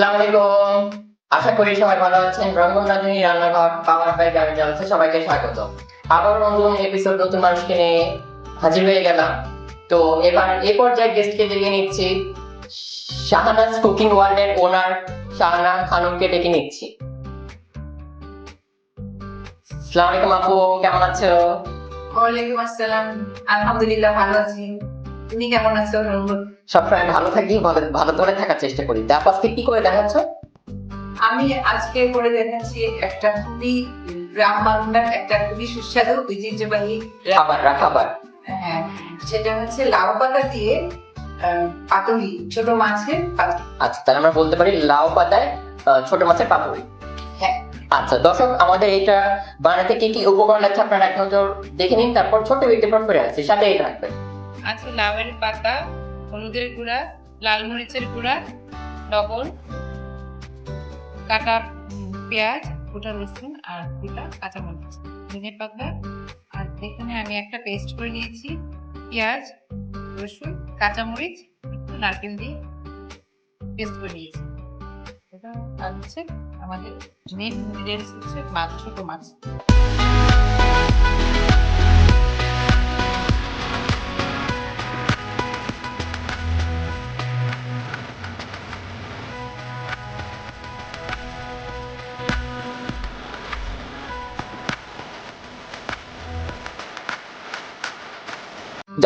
আসসালামু আশা করি সবাই ভালো আছেন। রঙ্গন রান্নাঘর, পাওয়ার বাই গাড়ি জানাচ্ছে সবাইকে স্বাগত। আবার নতুন এপিসোড নতুন মানুষকে নিয়ে হাজির হয়ে গেলাম। তো এবার এ পর্যায়ে গেস্টকে ডেকে নিচ্ছি। শাহানাজ কুকিং ওয়ার্ল্ডের ওনার শাহানা খানমকে ডেকে নিচ্ছি। আসসালামু আপু, কেমন আছো? ওয়ালাইকুম আসসালাম। আলহামদুলিল্লাহ ভালো আছি। তুমি কেমন আছো সবসময় ভালো থাকি ভালো ভালো করে থাকার চেষ্টা করি। তা আজকে কি করে দেখাচ্ছ? আমি আজকে করে দেখাচ্ছি একটা খুবই গ্রাম বাংলার একটা খুবই সুস্বাদু ঐতিহ্যবাহী খাবার খাবার। হ্যাঁ সেটা হচ্ছে লাউ পাতা দিয়ে পাতুরি ছোট মাছের পাতুরি। আচ্ছা তাহলে আমরা বলতে পারি লাউ পাতায় ছোট মাছের পাতুরি। হ্যাঁ। আচ্ছা দর্শক আমাদের এটা বানাতে কি কি উপকরণ আছে আপনারা এক নজর দেখে নিন তারপর ছোট ভিডিও পর করে আছে সাথে এটা রাখবেন। আছে লাউয়ের পাতা, হলুদের গুঁড়া, লাল মরিচের গুঁড়া, লবণ, কাটা পেঁয়াজ, গোটা রসুন আর গোটা কাঁচামরিচ ধনে পাতা, আর এখানে আমি একটা পেস্ট করে নিয়েছি। পেঁয়াজ, রসুন কাঁচামরিচ নারকেল দিয়ে পেস্ট করে নিয়েছি। এটা আর হচ্ছে আমাদের মেন ইনগ্রিডিয়েন্টস হচ্ছে মাছ, ছোট মাছ।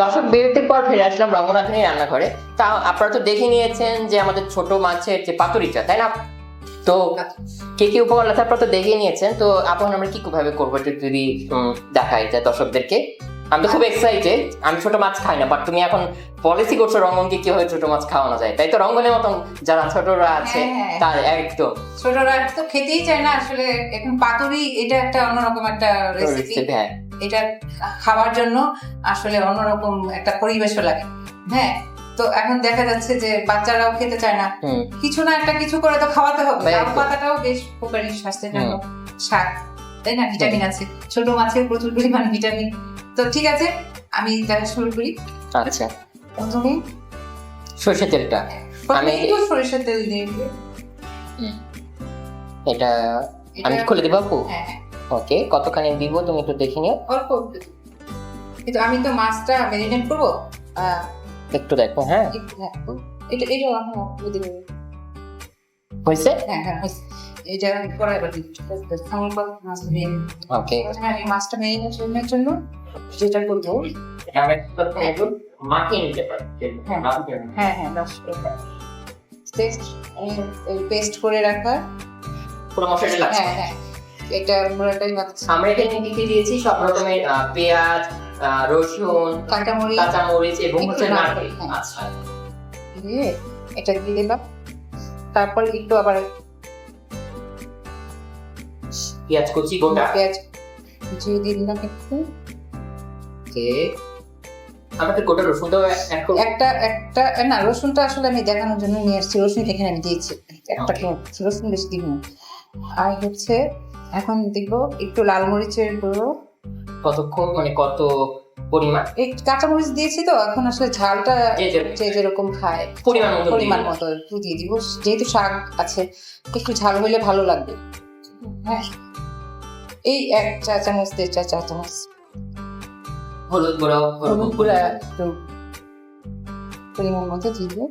দর্শক বিরতির পর ফিরে আসলাম রঙ্গনাথনী রান্নাঘরে। তা আপনারা তো দেখে নিয়েছেন যে আমাদের ছোট মাছের যে পাতুরিটা তাই না? তো কে কি উপকরণ আছে আপনারা তো দেখে নিয়েছেন। তো আপনার আমরা কি কীভাবে করব যদি দেখাই যায় দর্শকদেরকে। আমি তো খুব এক্সাইটেড আমি ছোট মাছ খাই না বাট তুমি এখন পলিসি করছ রঙ্গনকে কীভাবে ছোট মাছ খাওয়ানো যায়। তাই তো রঙ্গনের মতন যারা ছোটরা আছে হ্যাঁ, হ্যাঁ। তার একদম। ছোটরা তো খেতেই চায় না আসলে। এখন পাতুরি এটা একটা অন্যরকম একটা রেসিপি হ্যাঁ। এটা খাওয়ার জন্য আসলে অন্যরকম একটা পরিবেশও লাগে। হ্যাঁ তো এখন দেখা যাচ্ছে যে বাচ্চারাও খেতে চায় না। কিছু না একটা কিছু করে তো খাওয়াতে হবে। লাউ পাতাটাও বেশ উপকারী স্বাস্থ্যের জন্য। শাক তাই না? ভিটামিন আছে। ছোট মাছের প্রচুর পরিমাণ ভিটামিন তো ঠিক আছে আমি দেখা শুরু করি। আচ্ছা। প্রথমে সর্ষে তেলটা। আমি- একটু সরিষার তেল দিয়ে দিই। এটা আমি খুলে দিব আপু? হ্যাঁ। ওকে কতখানি দিব তুমি একটু দেখে নিও। অল্প। কিন্তু আমি তো মাছটা ম্যারিনেট করব একটু দেখো হ্যাঁ। এটা এটা হ্যাঁ। হয়েছে? হ্যাঁ হ্যাঁ। হয়েছে। এটা পরে মাছ ভেজে ওকে আমি মাছটা জন্য যেটা করব। মাখিয়ে নিতে পারি হ্যাঁ। হ্যাঁ হ্যাঁ দশ পেস্ট করে রাখা। পুরো মশলাটা লাগছে। হ্যাঁ হ্যাঁ। এটা আমরা এখানে কি কি দিয়েছি সব রকমের আহ, পেঁয়াজ আহ, রসুন কাঁচামরিচ। কাঁচামরিচ এবং হচ্ছে নারকেল হ্যাঁ। আচ্ছা। দিয়ে এটা দিয়ে দিলাম তারপর একটু আবার পেঁয়াজ কুচি গোটা পেঁয়াজ কুচিয়ে দিয়ে দিলাম একটু ওকে আমাদের গোটা রসুনটাও একটা একটা না রসুনটা আসলে আমি দেখানোর জন্য নিয়ে আসছি রসুন এখানে আমি দিয়েছি একটা রসুন বেশি দিব। আর হচ্ছে এখন দেখব একটু লাল মরিচের গুঁড়ো কতক্ষণ মানে কত পরিমাণ এই কাঁচামরিচ দিয়েছি তো এখন আসলে ঝালটা যে যেরকম খায় পরিমাণ মতো পরিমাণ মতো একটু দিয়ে দিব যেহেতু শাক আছে একটু ঝাল হইলে ভালো লাগবে হ্যাঁ। এই এক চা চামচ দেড় চা চা চামচ হলুদ গুঁড়ো হলুদ গুঁড়া। একটু পরিমাণ মতো দিয়ে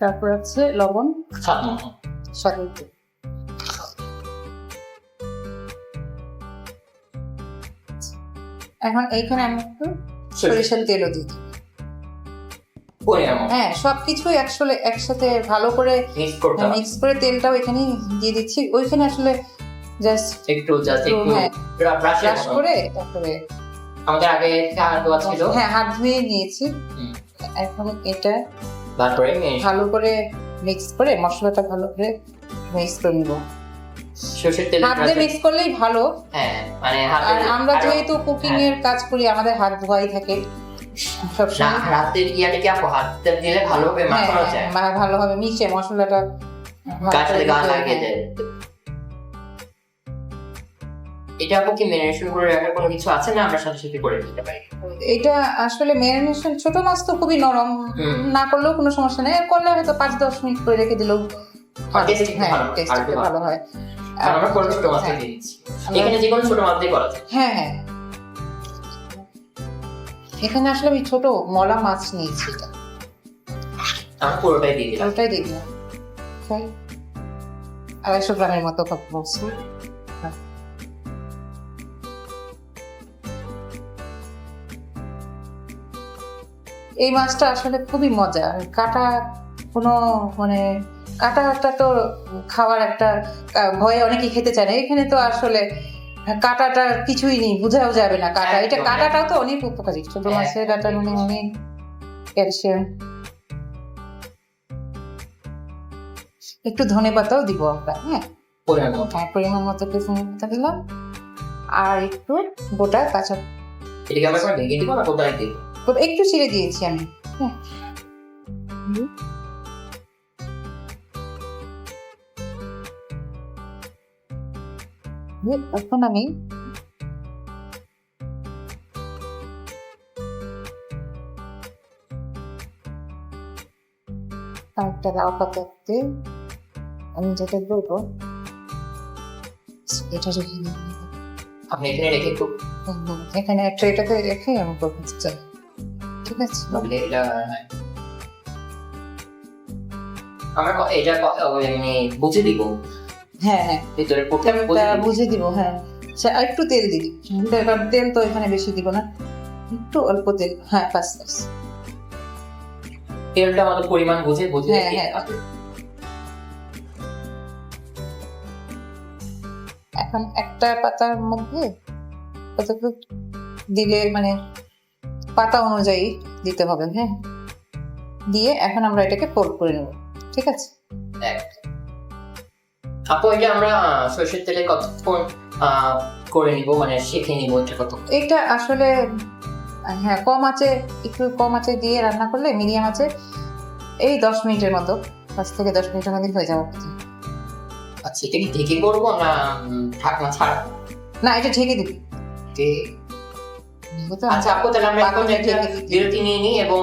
তারপর হচ্ছে লবণ। স্বাদ মতো। এখন এইখানে আমি একটু সরিষার তেলও দিই হ্যাঁ সবকিছুই আসলে একসাথে ভালো করে মিক্স। মিক্স করে তেলটাও এখানে দিয়ে দিচ্ছি। ওইখানে আসলে জাস্ট একটু জাস্ট একটু হ্যাঁ ব্রাশ করে তারপরে আমাদের আগে হাত দেওয়া ছিল। হ্যাঁ হাত ধুয়ে নিয়েছি। এখন এটা তারপরে ভালো করে মিক্স করে মশলাটা ভালো করে মিক্স করে নিব। সর্ষের তেল হাত দিয়ে মিক্স করলেই ভালো। হ্যাঁ মানে হাতে আমরা যেহেতু কুকিং এর কাজ করি আমাদের হাত ধোয়াই থাকে। না সবসময় হাতের ইয়াটা কি আপু হাতে দিলে ভালোভাবে হ্যাঁ, মাখানো যায়। হ্যাঁ, ভালোভাবে মিশে মশলাটা গা লাগিয়ে হ্যাঁ। দেয়। এটা আপু কি ম্যারিনেশন করে রাখার কোনো কিছু আছে না আমরা সাথে সাথে করে দিতে পারি? এটা আসলে ম্যারিনেশন ছোট মাছ তো খুবই নরম। না করলেও কোনো সমস্যা নেই। করলে হয়তো পাঁচ দশ মিনিট করে রেখে দিলেও ভালো। হ্যাঁ হয়। আমরা ছোট মাছ। দিয়ে দিচ্ছি। এখানে যে কোনো ছোট মাছ দিয়ে করা যায়। হ্যাঁ হ্যাঁ। এখানে আসলে আমি ছোট মলা মাছ নিয়েছি এটা। আমরা পুরোটাই দিয়ে দিলাম। ওটাই দিয়ে দিলাম। Okay. আড়াইশো গ্রামের মতো কাপ বলছি। এই মাছটা আসলে খুবই মজা। কাটা কোনো মানে কাটাটা তো খাওয়ার একটা ভয়ে অনেকে খেতে চায় না। এখানে তো আসলে কাটাটা কিছুই নেই বোঝাও যাবে না কাটা। এটা। কাটাটাও তো অনেক উপকারী। ছোট। মাছের কাটা মানে অনেক ক্যালসিয়াম। একটু ধনে পাতাও দিব আমরা হ্যাঁ? পরিমাণ মতো। হ্যাঁ পরিমাণ মতো একটু ধনে পাতা দিলাম। আর একটু গোটা কাঁচা একটু ছিঁড়ে দিয়েছি আমি হ্যাঁ। হুম, এখন আমি একটা লাউ পাতাতে আমি যেটা দেবো এটা রেখে আপনি এখানে রেখে একটু হুম, এখানে ট্রেটাতে রেখে আমি করতে চাই ঠিক আছে বললে এটা আমরা এটা ক- মানে বুঝে দিব হ্যাঁ হ্যাঁ। ভিতরে বুঝে দিব হ্যাঁ। আর একটু তেল দিবি। কারণ তেল তো এখানে বেশি দিব না। একটু অল্প তেল হ্যাঁ বাস বাস তেলটা আমাদের পরিমাণ বুঝে বুঝে হ্যাঁ, হ্যাঁ। এখন একটা পাতার মধ্যে কতটুকু দিলে মানে পাতা অনুযায়ী দিতে হবে হ্যাঁ। দিয়ে এখন আমরা এটাকে ফোল্ড করে নেব ঠিক আছে? আপু এটা আমরা সরষের তেলে কতক্ষণ করে নিব? মানে শিখে নিব এটা কত এটা আসলে হ্যাঁ কম আছে একটু কম আছে দিয়ে রান্না করলে মিডিয়াম আছে এই দশ মিনিটের মতো পাঁচ থেকে দশ মিনিটের মধ্যে হয়ে যাওয়ার কথা। আচ্ছা এটা কি ঢেকে করব না ঢাকনা ছাড়া? না এটা ঢেকে দিবি। আচ্ছা আপু তাহলে আমরা এখন একটা বিরতি নিয়ে নিই এবং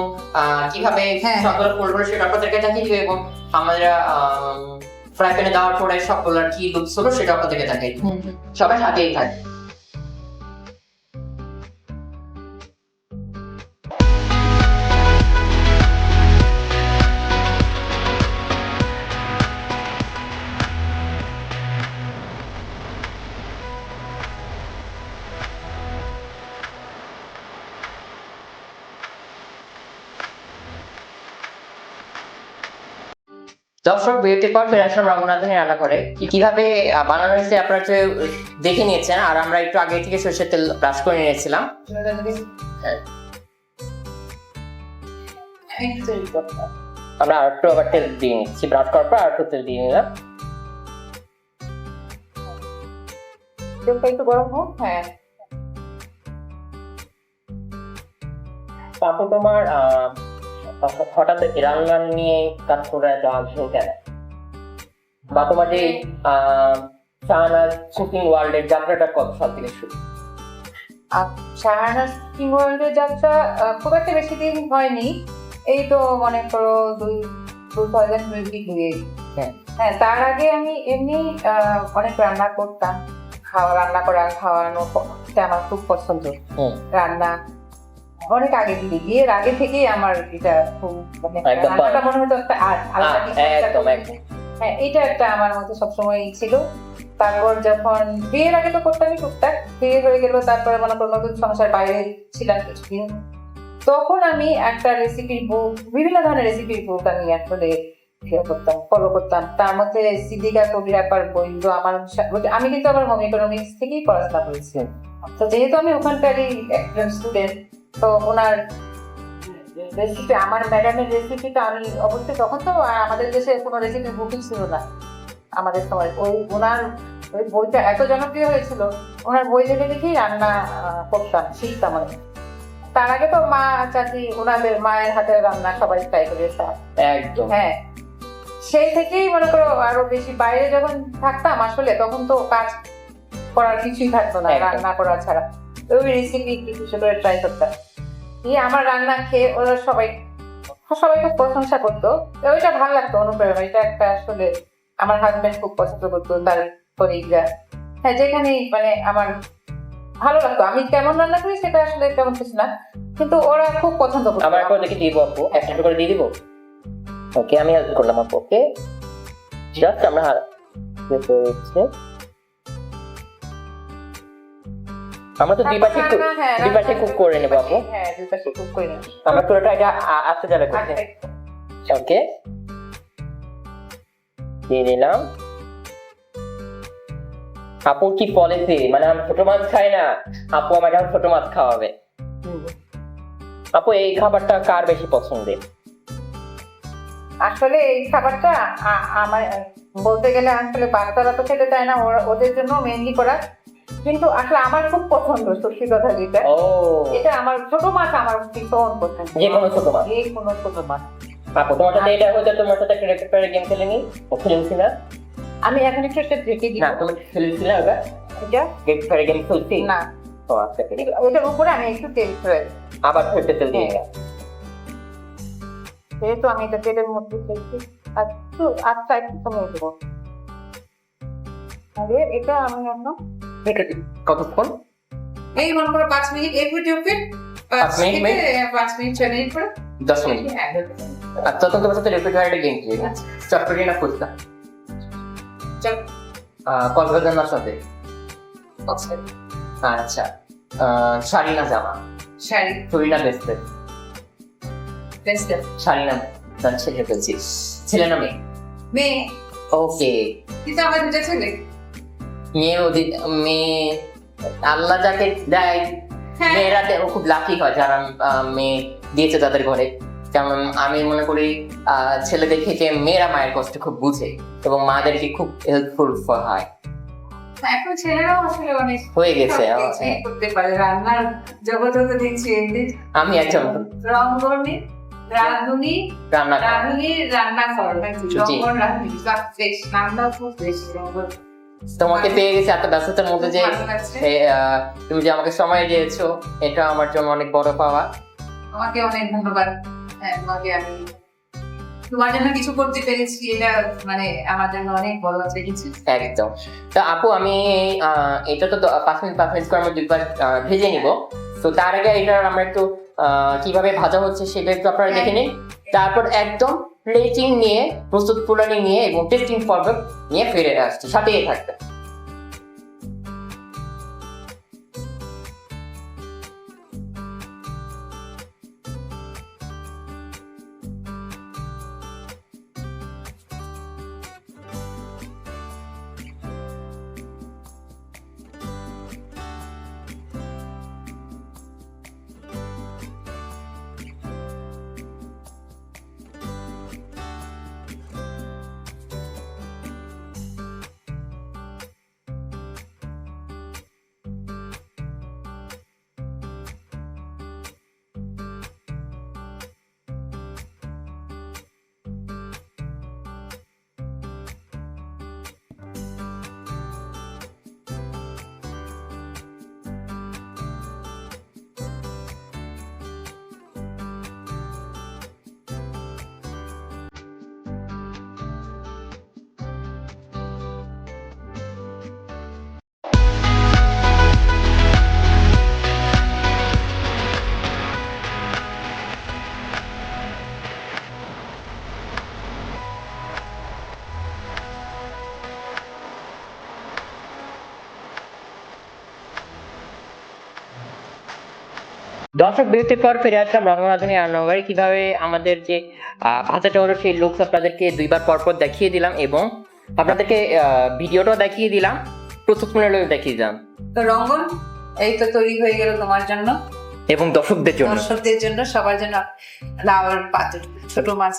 কীভাবে হ্যাঁ। সবগুলো করব সেটা আপনাদেরকে দিব এবং আমরা ফ্রাই প্যানে দেওয়ার পরে সবগুলো কি লুপস হলো সেটা আপনাদেরকে হুম। সবাই হাতেই থাকে দর্শক বিরতির পর ফেরে আসলাম রান্না করে কীভাবে বানানো হয়েছে আপনারা দেখে নিয়েছেন আর আমরা একটু আগে থেকে সর্ষের তেল ব্রাশ করে নিয়েছিলাম। আমরা আর একটু আবার তেল দিয়ে নিচ্ছি ব্রাশ করার পর আর একটু তেল দিয়ে নিলাম। একটু গরম হোক হ্যাঁ। তারপর তোমার আহ, হঠাৎ রান্না নিয়ে কাজ করে যাওয়া কেন বা তোমার যে শাহনাজ কুকিং ওয়ার্ল্ডের যাত্রাটা কত সাল থেকে শুরু? শাহানাজ ওয়ার্ল্ডের যাত্রা খুব একটা বেশি দিন হয়নি। এই তো মনে করো দুই টু থাউজেন্ড টোয়েন্টি দুয়ে হ্যাঁ। তার আগে আমি এমনি অনেক রান্না করতাম। খাওয়া রান্না করা খাওয়ানো আমার খুব পছন্দ। রান্না অনেক আগে থেকে বিয়ের আগে থেকেই আমার এটা খুব মানে রান্নাটা মনে হতো একটা আর্ট আলাদা একদম, হ্যাঁ এটা একটা আমার মধ্যে সবসময় ছিল। তারপর যখন বিয়ের আগে তো করতামই টুকটাক বিয়ে হয়ে গেল তারপরে মনে করো নতুন সংসার বাইরে ছিলাম কিছুদিন। তখন আমি একটা রেসিপির বুক বিভিন্ন ধরনের রেসিপির বুক আমি আসলে ইয়ে করতাম ফলো করতাম। তার মধ্যে সিদ্দিকা কবির আপার তো আমার আমি কিন্তু আমার হোম ইকোনমিক্স থেকেই পড়াশোনা করেছি। তো যেহেতু আমি ওখানকারই একজন স্টুডেন্ট তো ওনার রেসিপি আমার ম্যাডামের রেসিপিটা আমি অবশ্যই তখন তো আমাদের দেশে কোনো রেসিপি বুকিং ছিল না। আমাদের সময়। ওই ওনার ওই বইটা এত জনপ্রিয় হয়েছিল ওনার বই দেখে দেখেই রান্না করতাম শিখতাম অনেক তার আগে তো মা চাচি ওনাদের মায়ের হাতের রান্না সবাই ট্রাই করে একদম। হ্যাঁ। সেই থেকেই মনে করো আরও বেশি বাইরে যখন থাকতাম আসলে তখন তো কাজ করার কিছুই থাকতো না রান্না করা ছাড়া। আমার রান্না খেয়ে ওরা সবাই সবাই খুব প্রশংসা করতো। ওইটা ভালো লাগতো, অনুপ্রেরণা। এটা একটা আসলে আমার হাজবেন্ড খুব পছন্দ করতো, তার কলিগরা হ্যাঁ যেখানেই মানে আমার ভালো লাগতো। আমি কেমন রান্না করি সেটা আসলে তেমন কিছু না। কিন্তু ওরা খুব পছন্দ করতো। আমার করে দেখি দিব আপু। একটা করে দিয়ে দিব? ওকে আমি হেল্প করলাম আপু। ওকে জাস্ট আমরা হচ্ছে আমরা তো দুই পাশে রান্না, দুই পাশে কুক করে নেব আপু হ্যাঁ দুই পাশে কুক করে নেব। আমরা পুরোটা এটা আস্তে যাবে করতে ওকে। দিয়ে দিলাম আপু কি পলিসি? মানে আমি ছোট মাছ খাই না। আপু আমাকে এখন ছোট মাছ খাওয়াবে। আপু এই খাবারটা কার বেশি পছন্দের? আসলে এই খাবারটা আমার বলতে গেলে আসলে বাচ্চারা তো খেতে চায় না ওদের জন্য মেনলি করা। কিন্তু আসলে আমার খুব পছন্দ সত্যি কথা যেটা। এটা আমার ছোট মাছ আমার ভীষণ পছন্দ। যে কোনো ছোট মাছ। যে কোনো ছোট মাছ। তোমার সাথে এটা হয়তো তোমার সাথে একটা রেকর্ড করে গেম খেলে নি? ও খেলছি না। আমি এখন একটু একটা ঢেকে দিই না তুমি খেলছি না ওটা? এটা গেম করে গেম খেলছি? না। ও আচ্ছা। ওইটার উপরে আমি একটু তেল ফেলে আবার ফেরতে তেল দিয়ে হ্যাঁ। যেহেতু আমি এটা তেলের মধ্যে ফেলছি একটু আচ্ছা একটু সময় দেবো। আরে এটা আমি এটা কতক্ষণ? এই মনে করো পাঁচ মিনিট এই ভিডিওকে পাঁচ মিনিট, মিনিট? পাঁচ মিনিট ছয় মিনিট করে। দশ মিনিট। আর তখন তোমার সাথে করে গেম খেলি আচ্ছা। চটপটি না ফুচকা কক্সবাজার সাথে। আচ্ছা। আহ, শাড়ি না জামা? শাড়ি। চুড়ি না বেসতে? বেস্ট শাড়ি না ছেলে না মেয়ে? মেয়ে। ওকে কিন্তু আমার দুটো ছেলে। মেয়ে ওদি- মেয়ে আল্লাহ যাকে দেয় হ্যাঁ। মেয়েরা খুব লাকি হয় যারা মেয়ে দিয়েছে তাদের ঘরে। যেমন আমি মনে করি ছেলে দেখে যে মেয়েরা মায়ের কষ্ট খুব বুঝে এবং মাদেরকে খুব হেল্পফুল হয়। এখন ছেলেরাও আসলে অনেক হয়ে গেছে সব আমার- কিছুই করতে পারে। রান্নার জগতে তো দেখছি আমি একজন রঙ্গনে রাঁধুনি রান্না। রাঁধুনি রান্না কর জি। রঙ্গন রাঁধুনি সব খুব শেষ রঙ্গন। তোমাকে পেয়ে গেছি এত ব্যস্ততার মধ্যে যে তুমি যে আমাকে সময় দিয়েছ এটা আমার জন্য অনেক বড় পাওয়া। তোমাকে অনেক ধন্যবাদ। হ্যাঁ তোমাকে আমি তোমার জন্য কিছু করতে পেরেছি এটা মানে আমার জন্য অনেক বড় একদম। তো আপু আমি এটা তো পাঁচ মিনিট পাঁচ মিনিট করে আমি দুইবার ভেজে নিব। তো তার আগে এটা আমরা একটু আহ, কীভাবে ভাজা হচ্ছে সেটা একটু আপনারা দেখে নিন। তারপর একদম প্লেটিং নিয়ে প্রস্তুত প্রণালী নিয়ে এবং টেস্টিং পর্ব নিয়ে ফিরে আসছি সাথেই থাকবে। দর্শক বিরতির পর ফিরে আসলাম রঙ্গনাথনী রান্নাঘরে কীভাবে আমাদের যে ভাষাটা হলো সেই লুকস আপনাদেরকে দুইবার পর পর দেখিয়ে দিলাম এবং আপনাদেরকে ভিডিওটাও দেখিয়ে দিলাম প্রস্তুত প্রণালীও দেখিয়ে দিলাম। তো রঙ্গন এই তো তৈরি হয়ে গেল তোমার জন্য। এবং দর্শকদের জন্য। দর্শকদের জন্য সবার জন্য লাউর পাতুরি ছোট মাছ।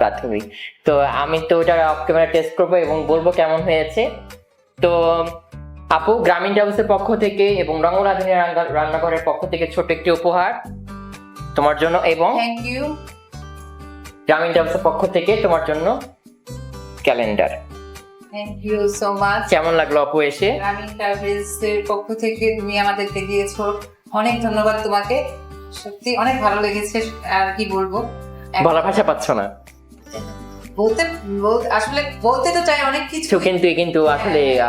প্রাথমিক। তো আমি তো ওটা অফ ক্যামেরা টেস্ট করব এবং বলব কেমন হয়েছে। তো আপু গ্রামীণ ট্রাভেলসের পক্ষ থেকে এবং রঙ্গনাথনী রান্না- রান্নাঘরের পক্ষ থেকে ছোট একটি উপহার তোমার জন্য এবং থ্যাংক ইউ গ্রামীণ ট্রাভেলসের পক্ষ থেকে তোমার জন্য calendar. Thank you so much কেমন লাগল আপু এসে? গ্রামীণ ট্রাভেলস পক্ষ থেকে তুমি আমাদেরকে দিয়েছ অনেক ধন্যবাদ তোমাকে। সত্যি অনেক ভালো লেগেছে আর কি বলব? বলার ভাষা পাচ্ছ না। বলতে বল- আসলে বলতে তো চাই অনেক কিছু। কিন্তু কিন্তু আসলে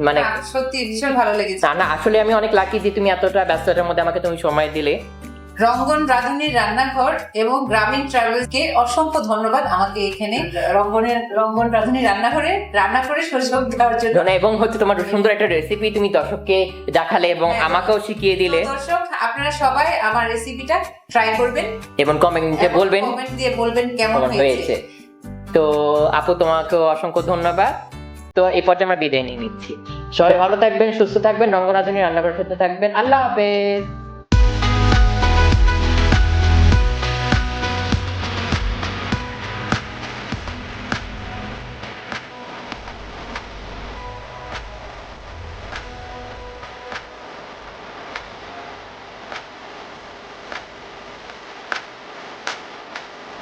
মানে সত্যি ভীষণ ভালো লেগেছে। না না আসলে আমি অনেক লাকি যে তুমি এতটা ব্যস্ততার মধ্যে আমাকে তুমি সময় দিলে। রঙ্গন রাধুনির রান্নাঘর এবং গ্রামীণ ট্রাভেলস কে অসংখ্য ধন্যবাদ আমাকে এখানে রঙ্গনের রঙ্গন রাধুনির রান্নাঘরে রান্না করে সুযোগ দেওয়ার জন্য। এবং হচ্ছে তোমার সুন্দর একটা রেসিপি তুমি দর্শককে দেখালে এবং হ্যাঁ। আমাকেও শিখিয়ে দিলে। দর্শক আপনারা সবাই আমার রেসিপিটা ট্রাই করবেন। এবং কমেন্টে বলবেন। কমেন্ট দিয়ে বলবেন কেমন হয়েছে। তো আপু তোমাকে অসংখ্য ধন্যবাদ। তো এই পর্যায়ে আমরা বিদায় নিয়ে নিচ্ছি। সবাই ভালো থাকবেন, সুস্থ থাকবেন রঙ্গনাথনী রান্নাঘর সাথে থাকবেন। আল্লাহ হাফেজ।